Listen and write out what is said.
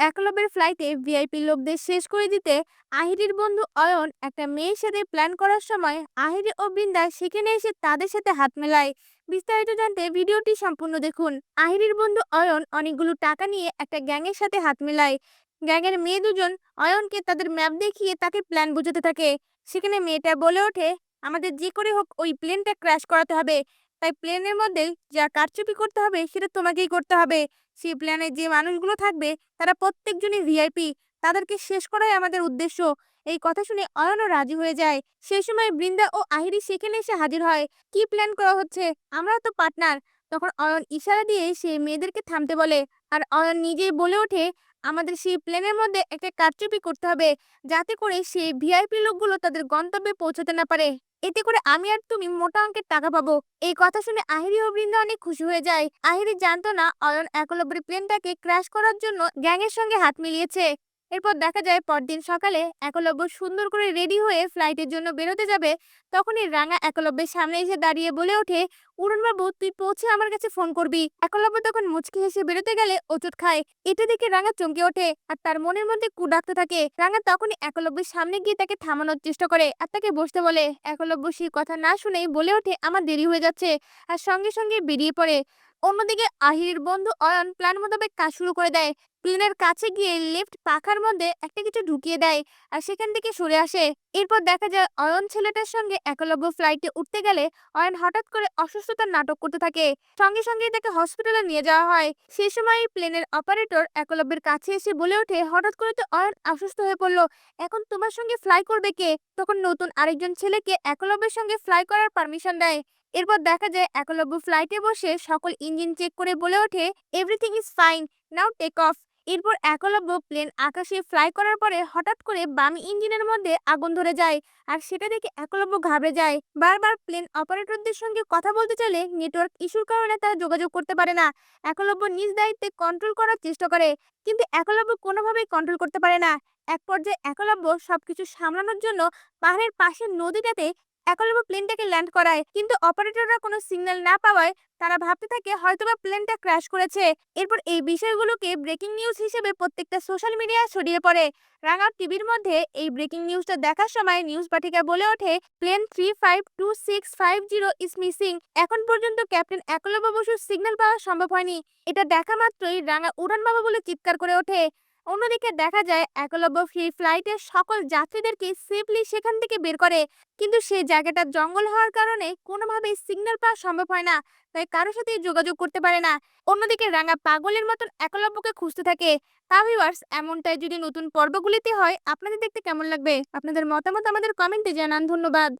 একলব্যের ফ্লাইটে ভিআইপি লোকদের শেষ করে দিতে আহিরির বন্ধু অয়ন একটা মেয়ের সাথে প্ল্যান করার সময় আহিরি ও বৃন্দা সেখানে এসে তাদের সাথে হাত মেলায়। বিস্তারিত জানতে ভিডিওটি সম্পূর্ণ দেখুন। আহিরির বন্ধু অয়ন অনেকগুলো টাকা নিয়ে একটা গ্যাংয়ের সাথে হাত মেলায়। গ্যাংয়ের মেয়ে দুজন অয়নকে তাদের ম্যাপ দেখিয়ে তাকে প্ল্যান বোঝাতে থাকে। সেখানে মেয়েটা বলে ওঠে, আমাদের যে করে হোক ওই প্লেনটা ক্র্যাশ করাতে হবে। তাই প্লেনের মধ্যে যা কারচুপি করতে হবে, সেটা তোমাকেই করতে হবে। সেই প্ল্যানে যে মানুষগুলো থাকবে, তারা প্রত্যেকজনই ভিআইপি তাদেরকে শেষ করাই আমাদের উদ্দেশ্য। এই কথা শুনে অয়নও রাজি হয়ে যায়। সেই সময় বৃন্দা ও আহিরি সেখানে এসে হাজির হয়। কি প্ল্যান করা হচ্ছে? আমরা তো পার্টনার তখন অয়ন ইশারা দিয়ে সে মেয়েদেরকে থামতে বলে। আর অয়ন নিজেই বলে ওঠে আমাদের সেই প্লেনের মধ্যে একটা কারচুপি করতে হবে, যাতে করে সেই ভিআইপি লোকগুলো তাদের গন্তব্যে পৌঁছাতে না পারে। এতে করে আমি আর তুমি মোটা অঙ্কের টাকা পাবো। এই কথা শুনে আহিরি ও বৃন্দা অনেক খুশি হয়ে যায়। আহিরি জানতো না অয়ন একলব্যের প্লেনটাকে ক্র্যাশ করার জন্য গ্যাংয়ের সঙ্গে হাত মিলিয়েছে। এরপর দেখা যায় পরদিন সকালে একলব্য সুন্দর করে রেডি হয়ে ফ্লাইটের জন্য বেরোতে যাবে, তখনই রাঙা একলব্যের সামনে এসে দাঁড়িয়ে বলে ওঠে, উড়নবাবু, তুই পৌঁছে আমার কাছে ফোন করবি। একলব্য তখন মুচকি হেসে বেরোতে গেলে ওষুধ খায়। এটা দেখে রাঙা চমকে ওঠে আর তার মনের মধ্যে কু ডাকতে থাকে। রাঙা তখনই একলব্যের সামনে গিয়ে তাকে থামানোর চেষ্টা করে আর তাকে বসতে বলে। একলব্য সেই কথা না শুনেই বলে ওঠে, আমার দেরি হয়ে যাচ্ছে। আর সঙ্গে সঙ্গে বেরিয়ে পড়ে। অন্যদিকে আহিরির বন্ধু অয়ন প্ল্যান মোতাবেক কাজ শুরু করে দেয়। প্লেনের কাছে গিয়ে লেফট পাখার মধ্যে একটা কিছু ঢুকিয়ে দেয় আর সেখান থেকে সরে আসে। এরপর দেখা যায় অয়ন ছেলেটার সঙ্গে একলব্য ফ্লাইটে উঠতে গেলে অয়ন হঠাৎ করে অসুস্থতার নাটক করতে থাকে। সঙ্গে সঙ্গে তাকে হসপিটালে নিয়ে যাওয়া হয়। সেই সময় প্লেনের অপারেটর একলব্যের কাছে এসে বলে ওঠে, হঠাৎ করে তো অয়ন অসুস্থ হয়ে পড়ল। এখন তোমার সঙ্গে ফ্লাই করবে কে? তখন নতুন আরেকজন ছেলেকে একলব্যের সঙ্গে ফ্লাই করার পারমিশন দেয়। এরপর দেখা যায় একলব্য ফ্লাইটে বসে সকল ইঞ্জিন চেক করে বলে ওঠে everything is fine now take off এরপর একলব্য প্লেন আকাশে ফ্লাই করার পরে হঠাৎ করে বাম ইঞ্জিনের মধ্যে আগুন ধরে যায় আর সেটা দেখে একলব্য ঘাবড়ে যায়। বারবার প্লেন অপারেটরদের সঙ্গে কথা বলতে চাইলে নেটওয়ার্ক ইস্যুর কারণে তারা যোগাযোগ করতে পারে না। একলব্য নিজ দায়িত্বে কন্ট্রোল করার চেষ্টা করে, কিন্তু একলব্য কোনোভাবেই কন্ট্রোল করতে পারে না। এক পর্যায়ে একলব্য সবকিছু সামলানোর জন্য পাহাড়ের পাশের নদীটাতে একলব্য প্লেনটাকে ল্যান্ড করায়। কিন্তু অপারেটররা কোনো সিগন্যাল না পাওয়ায় তারা ভাবতে থাকে, হয়তোবা প্লেনটা ক্র্যাশ করেছে। এরপর এই বিষয়গুলোকে ব্রেকিং নিউজ হিসেবে প্রত্যেকটা সোশ্যাল মিডিয়ায় ছড়িয়ে পড়ে। রাঙা টিভির মধ্যে এই ব্রেকিং নিউজটা দেখার সময় নিউজ পাঠিকা বলে ওঠে, plane three five two six five zero is missing. এখন পর্যন্ত ক্যাপ্টেন একলব্য বসুর সিগন্যাল পাওয়া সম্ভব হয়নি। এটা দেখা মাত্রই রাঙা উড়ান বাবা বলে চিৎকার করে ওঠে। অন্যদিকে দেখা যায় একলব্য ফ্রি ফ্লাইটের সকল যাত্রীদেরকে সেফলি সেখান থেকে বের করে। কিন্তু সেই জায়গাটা জঙ্গল হওয়ার কারণে কোনোভাবেই সিগন্যাল পাওয়া সম্ভব হয় না। তাই কারোর সাথে যোগাযোগ করতে পারে না। অন্যদিকে রাঙা পাগলের মতন একলব্যকে খুঁজতে থাকে। তা ভিউয়ার্স, এমনটাই যদি নতুন পর্বগুলিতে হয়, আপনাদের দেখতে কেমন লাগবে? আপনাদের মতামত আমাদের কমেন্টে জানান। ধন্যবাদ।